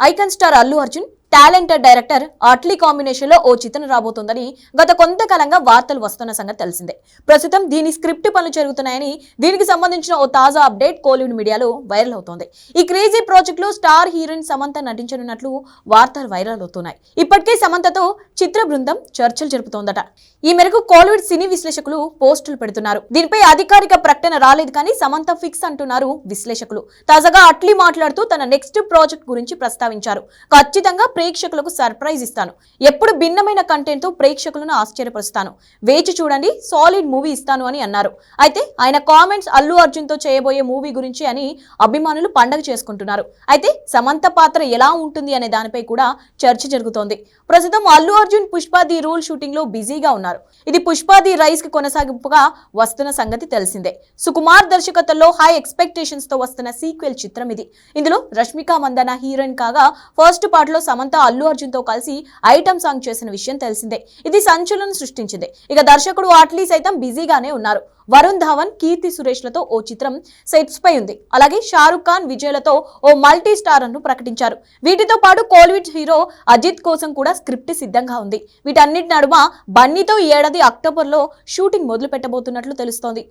Icon star Allu Arjun talented director Atlee కాంబినేషన్లో ఓ చిత్రం రాబోతోందని గత కొంతకాలంగా వార్తలు వస్తున్న సంగతి తెలిసిందే. ప్రస్తుతం దీని స్క్రిప్ట్ పనులు జరుగుతున్నాయని దీనికి సంబంధించిన ఓ తాజా అప్డేట్ కోలీవుడ్ మీడియాలో వైరల్ అవుతోంది. ఈ క్రేజీ ప్రాజెక్ట్లో స్టార్ హీరోయిన్ సమంత నటించనున్నట్లు వార్తలు వైరల్ అవుతున్నాయి. ఇప్పటికే సమంతతో చిత్ర బృందం చర్చలు జరుపుతోందట. ఈ మేరకు కోలీవుడ్ సినీ విశ్లేషకులు పోస్టులు పెడుతున్నారు. దీనిపై అధికారిక ప్రకటన రాలేదు కానీ సమంత ఫిక్స్ అంటున్నారు విశ్లేషకులు. తాజాగా అట్లీ మాట్లాడుతూ తన నెక్స్ట్ ప్రాజెక్ట్ గురించి ప్రస్తావించారు. ఖచ్చితంగా ప్రేక్షకులకు సర్ప్రైజ్ ఇస్తాను. ఎప్పుడు భిన్నమైన కంటెంట్తో ప్రేక్షకులను ఆశ్చర్యపరుస్తాను. వేచి చూడండి సాలిడ్ మూవీ ఇస్తాను అని అన్నారు. అయితే ఆయన కామెంట్స్ అల్లు అర్జున్తో చేయబోయే మూవీ గురించి అని అభిమానులు పండగ చేసుకుంటున్నారు. అయితే సమంత పాత్ర ఎలా ఉంటుంది అనే దానిపై కూడా చర్చ జరుగుతోంది. ప్రస్తుతం అల్లు అర్జున్ పుష్ప ది రూల్ షూటింగ్లో బిజీగా ఉన్నారు. ఇది పుష్ప ది రైస్కి కొనసాగింపుగా వస్తున్న సంగతి తెలిసిందే. సుకుమార్ దర్శకత్వంలో హై ఎక్స్పెక్టేషన్స్తో వస్తున్న సీక్వెల్ చిత్రం ఇది. ఇందులో రష్మిక మందన హీరోయిన్ కాగా ఫస్ట్ పార్ట్లో సమంత అల్లు అర్జున్తో కలిసి ఐటమ్ సాంగ్ చేసిన విషయం తెలిసిందే. ఇది సంచలనం సృష్టించింది. ఇక దర్శకుడు అట్లీ సైతం బిజీగానే ఉన్నారు. వరుణ్ ధావన్ కీర్తి సురేష్లతో ఓ చిత్రం సెట్స్ పై ఉంది. అలాగే షారుఖ్ ఖాన్ విజయ్లతో ఓ మల్టీ స్టార్ను ప్రకటించారు. వీటితో పాటు కోల్విడ్ హీరో అజిత్ కోసం కూడా స్క్రిప్ట్ సిద్ధంగా ఉంది. వీటన్నిటి నడుమ బన్నీతో ఈ ఏడాది అక్టోబర్లో షూటింగ్ మొదలు పెట్టబోతున్నట్లు తెలుస్తోంది.